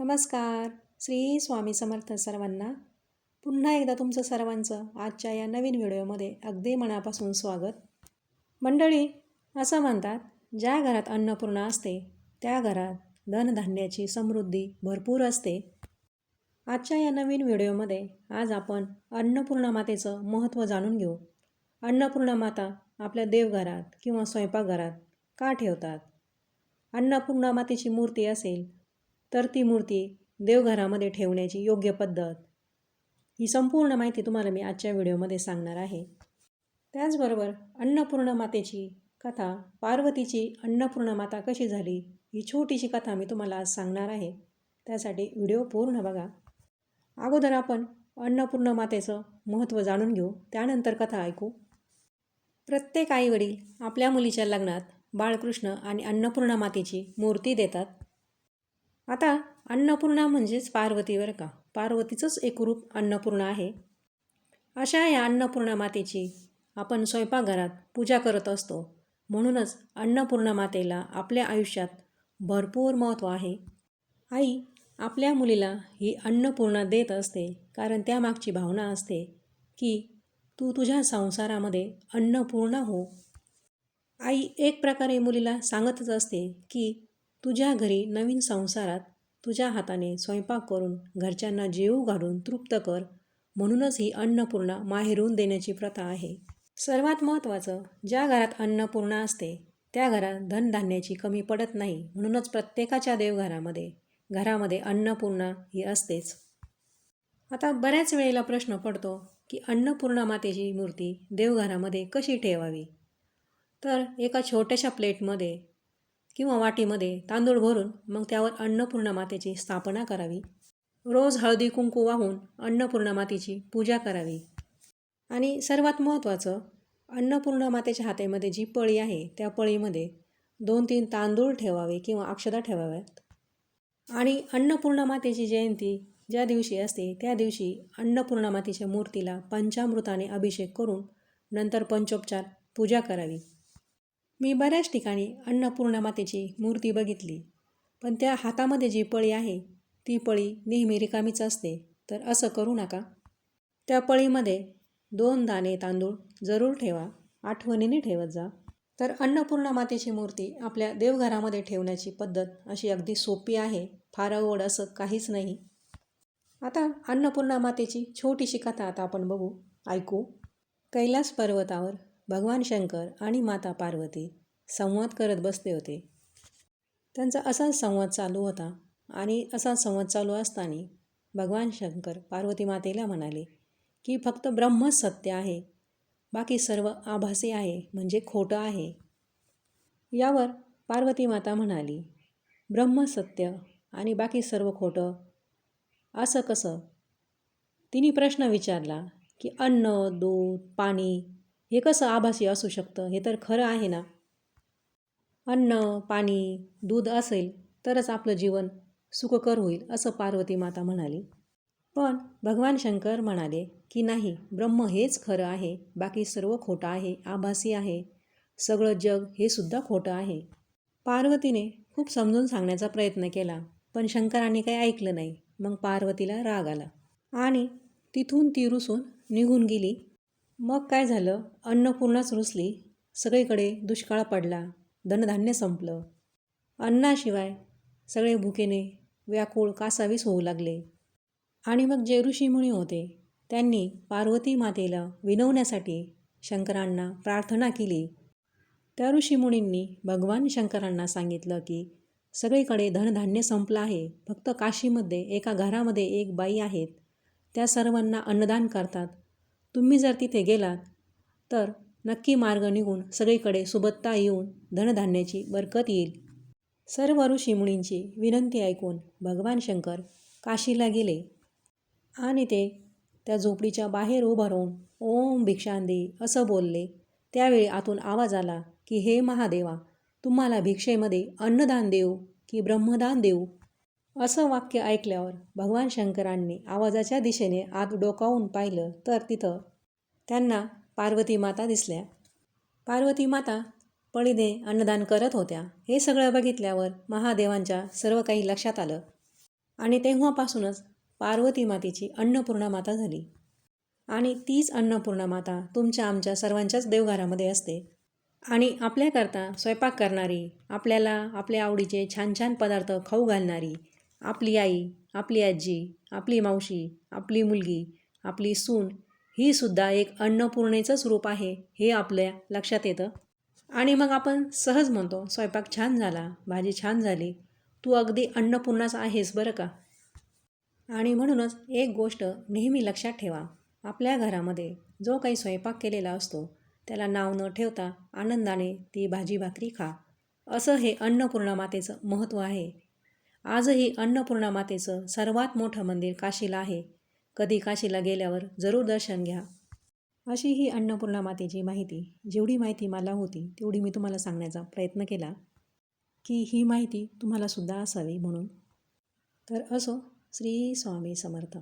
नमस्कार. श्री स्वामी समर्थ सर्वांना पुन्हा एकदा तुमचं सर्वांचं आजच्या या नवीन व्हिडिओमध्ये अगदी मनापासून स्वागत. मंडळी असं म्हणतात ज्या घरात अन्नपूर्णा असते त्या घरात धनधान्याची समृद्धी भरपूर असते. आजच्या या नवीन व्हिडिओमध्ये आज आपण अन्नपूर्णा मातेचं महत्त्व जाणून घेऊ. अन्नपूर्णा माता आपल्या देवघरात किंवा स्वयंपाकघरात का ठेवतात? अन्नपूर्णा मातेची मूर्ती असेल तर ती मूर्ती देवघरामध्ये ठेवण्याची योग्य पद्धत. ही संपूर्ण माहिती तुम्हाला मी आजच्या व्हिडिओमध्ये सांगणार आहे. त्याचबरोबर अन्नपूर्ण मातेची कथा पार्वतीची अन्नपूर्णा माता कशी झाली ही छोटीशी कथा मी तुम्हाला आज सांगणार आहे. त्यासाठी व्हिडिओ पूर्ण बघा. अगोदर आपण अन्नपूर्ण मातेचं महत्त्व जाणून घेऊ त्यानंतर कथा ऐकू. प्रत्येक आईवडील आपल्या मुलीच्या लग्नात बाळकृष्ण आणि अन्नपूर्णा मातेची मूर्ती देतात. आता अन्नपूर्णा म्हणजेच पार्वतीवर का. पार्वतीचंच एक रूप अन्नपूर्णा आहे. अशा या अन्नपूर्णा मातेची आपण स्वयंपाकघरात पूजा करत असतो. म्हणूनच अन्नपूर्णा मातेला आपल्या आयुष्यात भरपूर महत्त्व आहे. आई आपल्या मुलीला ही अन्नपूर्णा देत असते कारण त्यामागची भावना असते की तू तुझ्या संसारामध्ये अन्नपूर्णा हो. आई एक प्रकारे मुलीला सांगतच असते की तुझ्या घरी नवीन संसारात तुझ्या हाताने स्वयंपाक करून घरच्यांना जेवू घालून तृप्त कर म्हणूनच ही अन्नपूर्णा माहेरून देण्याची प्रथा आहे. सर्वात महत्त्वाचं ज्या घरात अन्नपूर्णा असते त्या घरात धनधान्याची कमी पडत नाही म्हणूनच प्रत्येकाच्या देवघरामध्ये घरामध्ये अन्नपूर्णा ही असतेच. आता बऱ्याच वेळेला प्रश्न पडतो की अन्नपूर्णा मातेची मूर्ती देवघरामध्ये कशी ठेवावी? तर एका छोट्याशा प्लेटमध्ये किंवा वाटीमध्ये तांदूळ भरून मग त्यावर अन्नपूर्णा मातेची स्थापना करावी. रोज हळदी कुंकू वाहून अन्नपूर्णा मातेची पूजा करावी. आणि सर्वात महत्त्वाचं अन्नपूर्णा मातेच्या हातेमध्ये जी पळी आहे त्या पळीमध्ये दोन तीन तांदूळ ठेवावे किंवा अक्षदा ठेवाव्यात. आणि अन्नपूर्णा मातेची जयंती ज्या दिवशी असते त्या दिवशी अन्नपूर्णा मातेच्या मूर्तीला पंचामृताने अभिषेक करून नंतर पंचोपचार पूजा करावी. मी बऱ्याच ठिकाणी अन्नपूर्णा मातेची मूर्ती बघितली पण त्या हातामध्ये जी पळी आहे ती पळी नेहमी रिकामीच असते तर असं करू नका. त्या पळीमध्ये दोन दाणे तांदूळ जरूर ठेवा आठवणीने ठेवत जा. तर अन्नपूर्णा मातेची मूर्ती आपल्या देवघरामध्ये ठेवण्याची पद्धत अशी अगदी सोपी आहे फार अवघड असं काहीच नाही. आता अन्नपूर्णा मातेची छोटीशी कथा आता आपण बघू ऐकू. कैलास पर्वतावर भगवान शंकर आणि माता पार्वती संवाद करत बसले होते. त्यांचा असाच संवाद चालू होता आणि असा संवाद चालू असताना भगवान शंकर पार्वती मातेला म्हणाले की फक्त ब्रह्मच सत्य आहे बाकी सर्व आभासी आहे म्हणजे खोटं आहे. यावर पार्वती माता म्हणाली ब्रह्म सत्य आणि बाकी सर्व खोटं? असं कसं? तिने प्रश्न विचारला की अन्न दूध पाणी हे कसं आभासी असू शकतं? हे तर खरं आहे ना. अन्न पाणी दूध असेल तरच आपलं जीवन सुखकर होईल असं पार्वती माता म्हणाली. पण भगवान शंकर म्हणाले की नाही ब्रह्म हेच खरं आहे बाकी सर्व खोटं आहे आभासी आहे. सगळं जग हे सुद्धा खोटं आहे. पार्वतीने खूप समजून सांगण्याचा प्रयत्न केला पण शंकरांनी काही ऐकलं नाही. मग पार्वतीला राग आला आणि तिथून ती रुसून निघून गेली. मग काय झालं? अन्नपूर्णाच रुसली. सगळीकडे दुष्काळ पडला. धनधान्य संपलं. अन्नाशिवाय सगळे भुकेने व्याकुळ कासावीस होऊ लागले. आणि मग जे ऋषीमुनी होते त्यांनी पार्वती मातेला विनवण्यासाठी शंकरांना प्रार्थना केली. त्या ऋषीमुनींनी भगवान शंकरांना सांगितलं की सगळीकडे धनधान्य संपलं आहे. फक्त काशीमध्ये एका घरामध्ये एक बाई आहेत. त्या सर्वांना अन्नदान करतात. तुम्ही जर तिथे गेलात तर नक्की मार्ग निघून सगळीकडे सुबत्ता येऊन धनधान्याची बरकत येईल. सर्व ऋषीमुनींची विनंती ऐकून भगवान शंकर काशीला गेले आणि ते त्या झोपडीच्या बाहेर उभं राहून ओम भिक्षांदे असं बोलले. त्यावेळी आतून आवाज आला की हे महादेवा तुम्हाला भिक्षेमध्ये अन्नदान देऊ की ब्रह्मदान देऊ? असं वाक्य ऐकल्यावर भगवान शंकरांनी आवाजाच्या दिशेने आत डोकावून पाहिलं तर तिथं त्यांना पार्वती माता दिसल्या. पार्वती माता पळीने अन्नदान करत होत्या. हे सगळं बघितल्यावर महादेवांच्या सर्व काही लक्षात आलं आणि तेव्हापासूनच पार्वती मातेची अन्नपूर्णा माता झाली. आणि तीच अन्नपूर्णा माता तुमच्या आमच्या सर्वांच्याच देवघरामध्ये असते. आणि आपल्याकरता स्वयंपाक करणारी आपल्याला आपल्या आवडीचे छान छान पदार्थ खाऊ घालणारी आपली आई आपली आजी आपली मावशी आपली मुलगी आपली सून ही सुद्धा एक अन्नपूर्णेचंच रूप आहे हे आपल्या लक्षात येतं. आणि मग आपण सहज म्हणतो स्वयंपाक छान झाला भाजी छान झाली तू अगदी अन्नपूर्णाच आहेस बरं का? आणि म्हणूनच एक गोष्ट नेहमी लक्षात ठेवा आपल्या घरामध्ये जो काही स्वयंपाक केलेला असतो त्याला नाव न ठेवता आनंदाने ती भाजी भाकरी खा. असं हे अन्नपूर्णा मातेचं महत्त्व आहे. आजही अन्नपूर्णा मातेचं सर्वात मोठं मंदिर काशीला आहे. कधी काशीला गेल्यावर जरूर दर्शन घ्या. अशी ही अन्नपूर्णा मातेची माहिती. जेवढी माहिती मला होती तेवढी मी तुम्हाला सांगण्याचा प्रयत्न केला. की ही माहिती तुम्हालासुद्धा असावी म्हणून. तर असो श्री स्वामी समर्थ.